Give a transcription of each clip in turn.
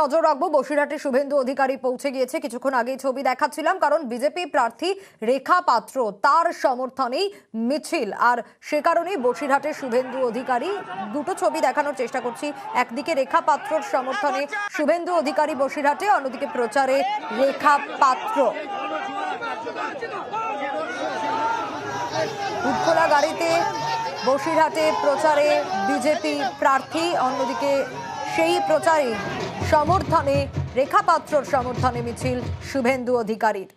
নজর রাখব। বসিরহাটে শুভেন্দু অধিকারী পৌঁছে গিয়েছে। কিছুক্ষণ আগেই ছবি দেখাচ্ছিলাম, কারণ বিজেপি প্রার্থী রেখা পাত্র তার সমর্থনেই মিছিল। আর সে কারণেই বসিরহাটে শুভেন্দু অধিকারী দুটো ছবি দেখানোর চেষ্টা করছি। একদিকে রেখা পাত্রর সমর্থনে শুভেন্দু অধিকারী বসিরহাটে, অন্যদিকে প্রচারে রেখা পাত্র। উৎকোলা গাড়িতে বসিরহাটে প্রচারে বিজেপি প্রার্থী, অন্যদিকে সেই প্রচারে সমর্থনে রেখা পাত্রর সমর্থনে মিছিল শুভেন্দু অধিকারীর।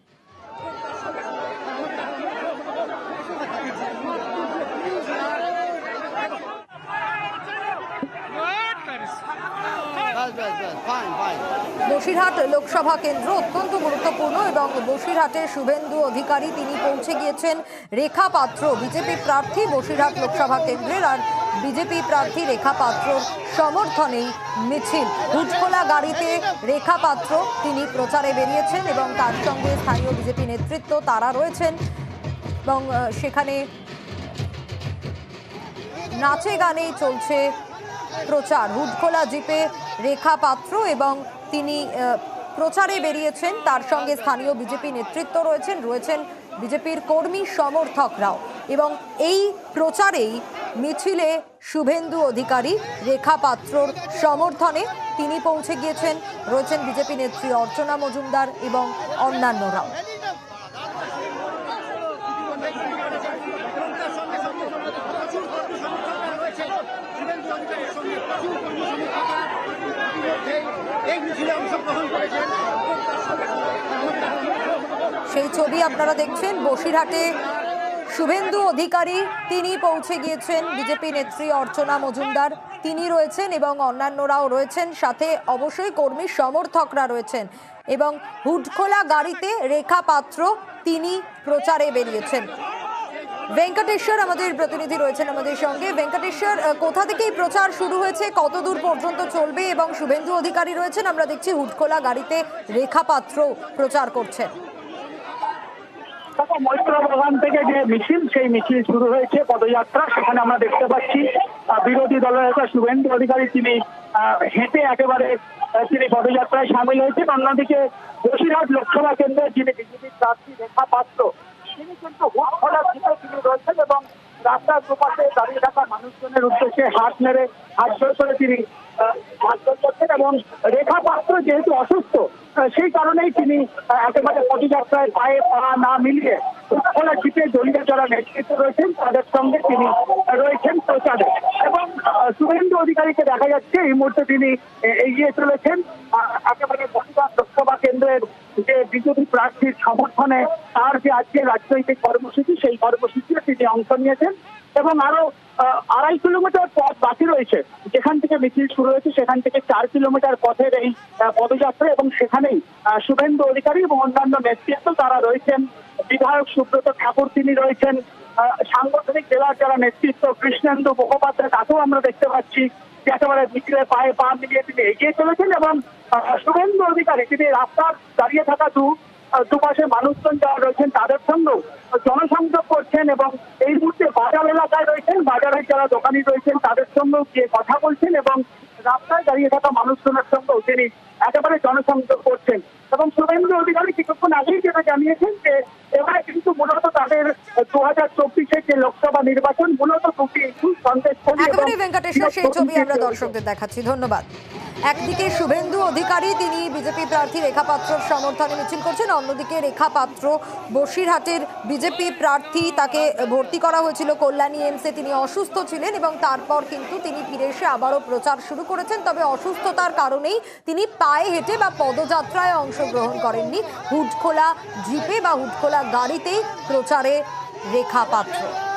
বসিরহাট লোকসভা কেন্দ্র অত্যন্ত গুরুত্বপূর্ণ এবং বসিরহাটের শুভেন্দু অধিকারী তিনি পৌঁছে গিয়েছেন রেখা পাত্র বিজেপি প্রার্থী বসিরহাট লোকসভা কেন্দ্রের আর বিজেপি প্রার্থী রেখা পাত্রর সমর্থনেই মিছিল। হুজখোলা গাড়িতে রেখা পাত্র, তিনি প্রচারে বেরিয়েছেন এবং তার সঙ্গে স্থানীয় বিজেপি নেতৃত্ব তারা রয়েছেন এবং সেখানে নাচে গানেই চলছে প্রচার। হুডখোলা জিপে রেখা পাত্র এবং তিনি প্রচারে বেরিয়েছেন। তার সঙ্গে স্থানীয় বিজেপি নেতৃত্ব রয়েছেন রয়েছেন বিজেপির কর্মী সমর্থকরাও। এবং এই প্রচারেই মিছিলে শুভেন্দু অধিকারী, রেখা পাত্রর সমর্থনে তিনি পৌঁছে গিয়েছেন। রয়েছেন বিজেপি নেত্রী অর্চনা মজুমদার এবং করেছেন সেই ছবি আপনারা দেখছেন, বসিরহাটে শুভেন্দু অধিকারী, তিনি পৌঁছে গিয়েছেন। বিজেপি নেত্রী অর্চনা মজুমদার, তিনি রয়েছেন এবং অন্যান্যরাও রয়েছেন। সাথে অবশ্যই কর্মী সমর্থকরা রয়েছেন এবং হুডখোলা গাড়িতে রেখা পাত্র তিনি প্রচারে বেরিয়েছেন। ভেঙ্কটেশ্বর, আমাদের প্রতিনিধি রয়েছেন আমাদের সঙ্গে। ভেঙ্কটেশ্বর কোথা থেকে প্রচার শুরু হয়েছে? কত দূর পর্যন্ত চলবে? এবং শুভেন্দু অধিকারী রয়েছেন। আমরা দেখছি হুডখোলা গাড়িতে রেখা পাত্র প্রচার করছেন। মৈত্র বাগান থেকে যে মিছিল, সেই মিছিল শুরু হয়েছে, পদযাত্রা। সেখানে আমরা দেখতে পাচ্ছি বিরোধী দলের নেতা শুভেন্দু অধিকারী তিনি হেঁটে একেবারে তিনি পদযাত্রায় সামিল হয়েছেন। অন্যদিকে বসিরহাট লোকসভা কেন্দ্রে যিনি বিজেপির প্রার্থী রেখা পাত্র, তিনি কিন্তু হুট খোলা দিকে তিনি রয়েছেন এবং রাস্তার দুপাশে দাঁড়িয়ে থাকা উদ্দেশ্যে হাত মেরে হাত জোর করে তিনি হাত এবং রেখা পাত্র যেহেতু অসুস্থ সেই কারণেই তিনি একেবারে পদযাত্রায় পায়ে পা না মিলিয়ে খোলা জিপে জড়িয়ে যারা নেতৃত্ব রয়েছেন, তাদের সঙ্গে তিনি রয়েছেন প্রচারে। এবং শুভেন্দু অধিকারীকে দেখা যাচ্ছে, এই মুহূর্তে তিনি এগিয়ে চলেছেন। একেবারে বসিরহাট লোকসভা কেন্দ্রের যে বিজেপি প্রার্থীর সমর্থনে তার যে আজকে রাজনৈতিক কর্মসূচি, সেই কর্মসূচিতে তিনি অংশ নিয়েছেন। এবং আরও আড়াই কিলোমিটার পথ বাকি রয়েছে। যেখান থেকে মিছিল শুরু হয়েছে, সেখান থেকে চার কিলোমিটার পথের এই পদযাত্রা এবং সেখানেই শুভেন্দু অধিকারী এবং অন্যান্য নেতৃত্ব তারা রয়েছেন। বিধায়ক সুব্রত ঠাকুর তিনি রয়েছেন। সাংগঠনিক জেলার যারা নেতৃত্ব, কৃষ্ণেন্দু মুখোপাধ্যায়, তাকেও আমরা দেখতে পাচ্ছি একেবারে মিছিলের পায়ে পা মিলিয়ে তিনি এগিয়ে চলেছেন এবং শুভেন্দু অধিকারী, তিনি রাস্তার দাঁড়িয়ে থাকা দু দুপাশে মানুষজন যারা রয়েছেন তাদের সঙ্গেও জনসংযোগ করছেন এবং এই মুহূর্তে বাজার এলাকায় রয়েছেন বাজারের যারা দোকানি রয়েছেন তাদের সঙ্গেও গিয়ে কথা বলছেন এবং রাস্তায় দাঁড়িয়ে থাকা মানুষজনের সঙ্গেও তিনি একেবারে জনসংযোগ করছেন এবং শুভেন্দু অধিকারী কিছুক্ষণ আগেই যেটা জানিয়েছেন যে এবারে কিন্তু মূলত তাদের দু হাজার চব্বিশের যে লোকসভা নির্বাচন মূলত দুটি ইস্যু এবং সেই ছবি আমরা দর্শকদের দেখাচ্ছি। ধন্যবাদ। একদিকে শুভেন্দু অধিকারী, তিনি বিজেপি প্রার্থী রেখা পাত্রর সমর্থনে মিছিল করছেন। অন্যদিকে রেখা পাত্র বসিরহাটের বিজেপি প্রার্থী, তাকে ভর্তি করা হয়েছিল কল্যাণী এমসে। তিনি অসুস্থ ছিলেন এবং তারপর কিন্তু তিনি ফিরে এসে আবারও প্রচার শুরু করেছেন। তবে অসুস্থতার কারণেই তিনি পায়ে হেঁটে বা পদযাত্রায় অংশগ্রহণ করেননি। হুডখোলা জিপে বা হুডখোলা গাড়িতেই প্রচারে রেখা পাত্র।